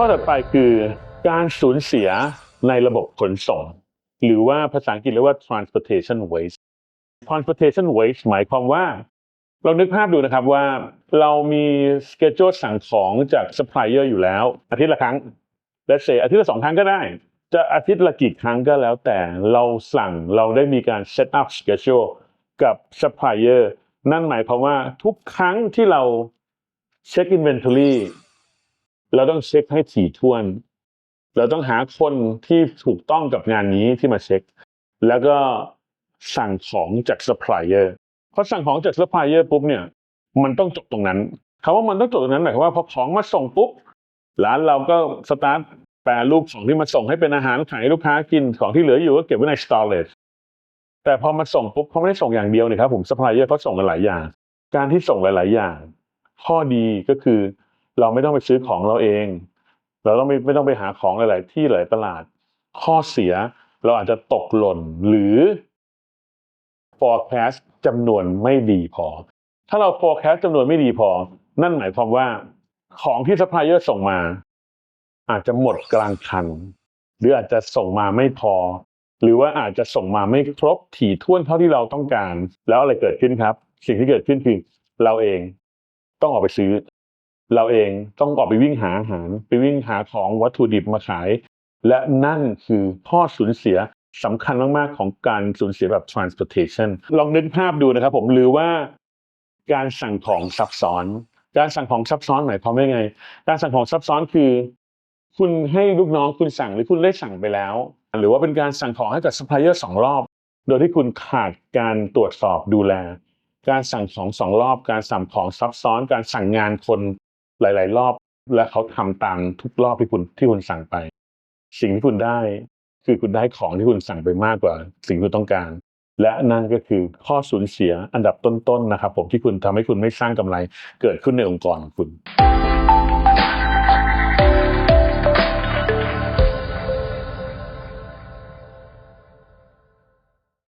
ข้อต่อไปคือการสูญเสียในระบบขนส่ง หรือว่าภาษาอังกฤษเรียกว่า transportation waste transportation waste หมายความว่า เรานึกภาพดูนะครับว่าเรามีสเกจ u l e สั่งของจากซัพพลายเออร์อยู่แล้ว อาทิตย์ละครั้งและเซอาทิตย์ละสองครั้งก็ได้ จะอาทิตย์ละกี่ครั้งก็แล้วแต่เราสั่งเราได้มีการ set up schedule กับซัพพลายเออร์นั่นหมายความว่าทุกครั้งที่เราเช็ค inventory เร เราต้องเช็คให้ถี่ถ้วน เราต้องหาคนที่ถูกต้องกับงานนี้ที่มาเช็ค แล้วก็สั่งของจากซัพพลายเออร์พอสั่งของจากซัพพลายเออร์ปุ๊บเนี่ย มันต้องจบตรงนั้นคำว่ามันต้องจบตรงนั้นหมายความว่าพอของมาส่งปุ๊บร้านเราก็สตาร์ทแปรรูปของที่มาส่งให้เป็นอาหารขายให้ลูกค้ากินของที่เหลืออยู่ก็เก็บไว้ใน storage แต่พอมาส่งปุ๊บเขาไม่ได้ส่งอย่างเดียวนี่ครับผมซัพพลายเออร์เขาส่งกันหลายอย่าง การที่ส่งหลาย ๆ อย่าง ข้อดีก็คือ เราไม่ต้องไปซื้อของเราเอง เราต้องไม่ไม่ต้องไปหาของหลาย ๆ ที่หลายตลาด ข้อเสียเราอาจจะตกหล่นหรือ forecast จำนวนไม่ดีพอ ถ้าเรา forecast จำนวนไม่ดีพอ นั่นหมายความว่าของที่ supplier ส่งมา อาจจะหมดกลางคัน หรืออาจจะส่งมาไม่พอ หรือว่าอาจจะส่งมาไม่ครบถี่ถ้วนเท่าที่เราต้องการ แล้วอะไรเกิดขึ้นครับ สิ่งที่เกิดขึ้นคือเราเองต้องออกไปซื้อ เราเองต้องออกไปวิ่งหาอาหาร ไปวิ่งหาของวัตถุดิบมาขาย และนั่นคือข้อสูญเสียสำคัญมากๆของการสูญเสียแบบ transportation ลองนึกภาพดูนะครับผมหรือว่าการสั่งของซับซ้อน การสั่งของซับซ้อนหมายความว่าไง การสั่งของซับซ้อนคือ คุณให้ลูกน้องคุณสั่งหรือคุณได้สั่งไปแล้ว หรือว่าเป็นการสั่งของให้กับซัพพลายเออร์สองรอบ โดยที่คุณขาดการตรวจสอบดูแล การสั่งของสองรอบ การสั่งของซับซ้อน การสั่งงานคน หลาย ๆ รอบและเขาทำตามทุกรอบที่คุณที่คุณสั่งไป สิ่งที่คุณได้คือคุณได้ของที่คุณสั่งไปมากกว่า สิ่งที่คุณต้องการ และนั่นก็คือข้อสูญเสียอันดับต้น ๆ นะครับ ผมที่คุณทำให้คุณไม่สร้างกำไรเกิดขึ้นในองค์กรของคุณ